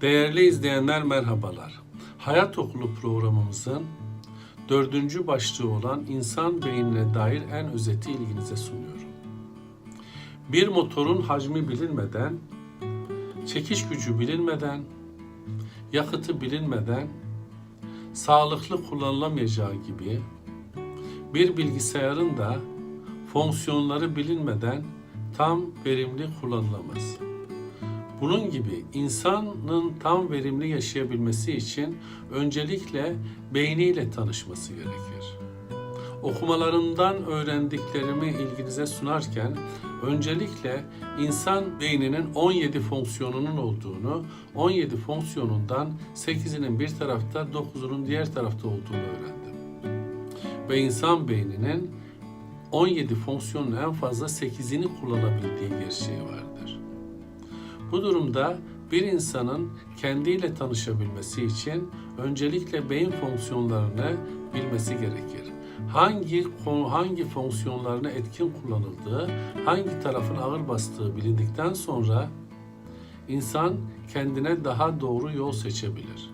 Değerli izleyenler merhabalar. Hayat Okulu programımızın dördüncü başlığı olan insan beynine dair en özeti ilginize sunuyorum. Bir motorun hacmi bilinmeden, çekiş gücü bilinmeden, yakıtı bilinmeden, sağlıklı kullanılamayacağı gibi bir bilgisayarın da fonksiyonları bilinmeden tam verimli kullanılamaz. Bunun gibi insanın tam verimli yaşayabilmesi için öncelikle beyniyle tanışması gerekir. Okumalarımdan öğrendiklerimi ilginize sunarken öncelikle insan beyninin 17 fonksiyonunun olduğunu, 17 fonksiyonundan 8'inin bir tarafta, 9'unun diğer tarafta olduğunu öğrendim. Ve insan beyninin 17 fonksiyonun en fazla 8'ini kullanabildiği gerçeği vardır. Bu durumda bir insanın kendiyle tanışabilmesi için öncelikle beyin fonksiyonlarını bilmesi gerekir. Hangi hangi fonksiyonlarına etkin kullanıldığı, hangi tarafın ağır bastığı bilindikten sonra insan kendine daha doğru yol seçebilir.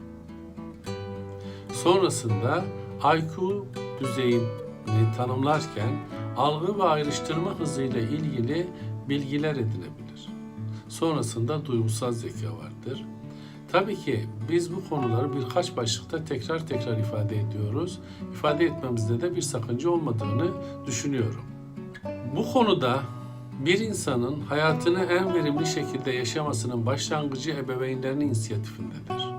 Sonrasında IQ düzeyini tanımlarken algı ve ayrıştırma hızıyla ilgili bilgiler edinebilir. Sonrasında duygusal zeka vardır. Tabii ki biz bu konuları birkaç başlıkta tekrar tekrar ifade ediyoruz. İfade etmemizde de bir sakınca olmadığını düşünüyorum. Bu konuda bir insanın hayatını en verimli şekilde yaşamasının başlangıcı ebeveynlerin inisiyatifindedir.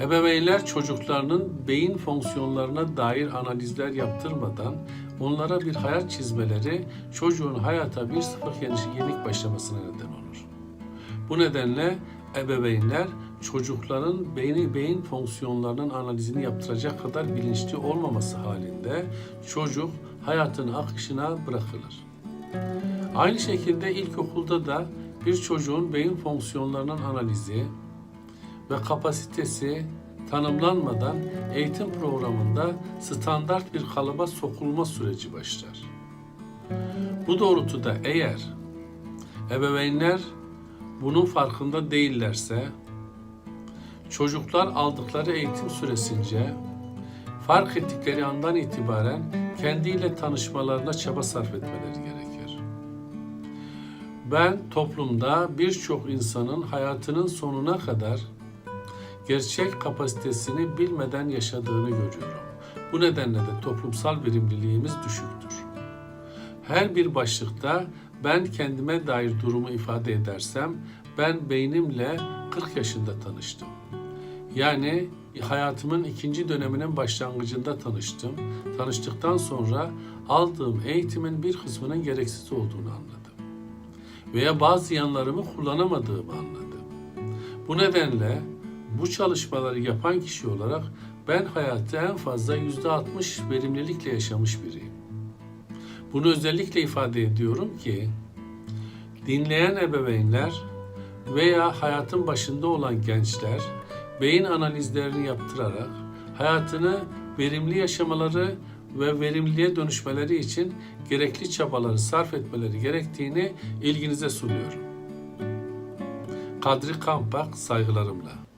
Ebeveynler çocuklarının beyin fonksiyonlarına dair analizler yaptırmadan onlara bir hayat çizmeleri çocuğun hayata bir sıfır yenik başlamasına neden olur. Bu nedenle ebeveynler çocukların beyni beyin fonksiyonlarının analizini yaptıracak kadar bilinçli olmaması halinde çocuk hayatın akışına bırakılır. Aynı şekilde ilkokulda da bir çocuğun beyin fonksiyonlarının analizi ve kapasitesi tanımlanmadan eğitim programında standart bir kalıba sokulma süreci başlar. Bu doğrultuda eğer ebeveynler bunun farkında değillerse çocuklar aldıkları eğitim süresince fark ettikleri andan itibaren kendiyle tanışmalarına çaba sarf etmeleri gerekir. Ben toplumda birçok insanın hayatının sonuna kadar gerçek kapasitesini bilmeden yaşadığını görüyorum. Bu nedenle de toplumsal verimliliğimiz düşüktür. Her bir başlıkta ben kendime dair durumu ifade edersem ben beynimle 40 yaşında tanıştım. Yani hayatımın ikinci döneminin başlangıcında tanıştım. Tanıştıktan sonra aldığım eğitimin bir kısmının gereksiz olduğunu anladım. Veya bazı yanlarımı kullanamadığımı anladım. Bu nedenle bu çalışmaları yapan kişi olarak ben hayatı en fazla %60 verimlilikle yaşamış biriyim. Bunu özellikle ifade ediyorum ki dinleyen ebeveynler veya hayatın başında olan gençler beyin analizlerini yaptırarak hayatını verimli yaşamaları ve verimliliğe dönüşmeleri için gerekli çabaları sarf etmeleri gerektiğini ilginize sunuyorum. Kadri Kampak saygılarımla.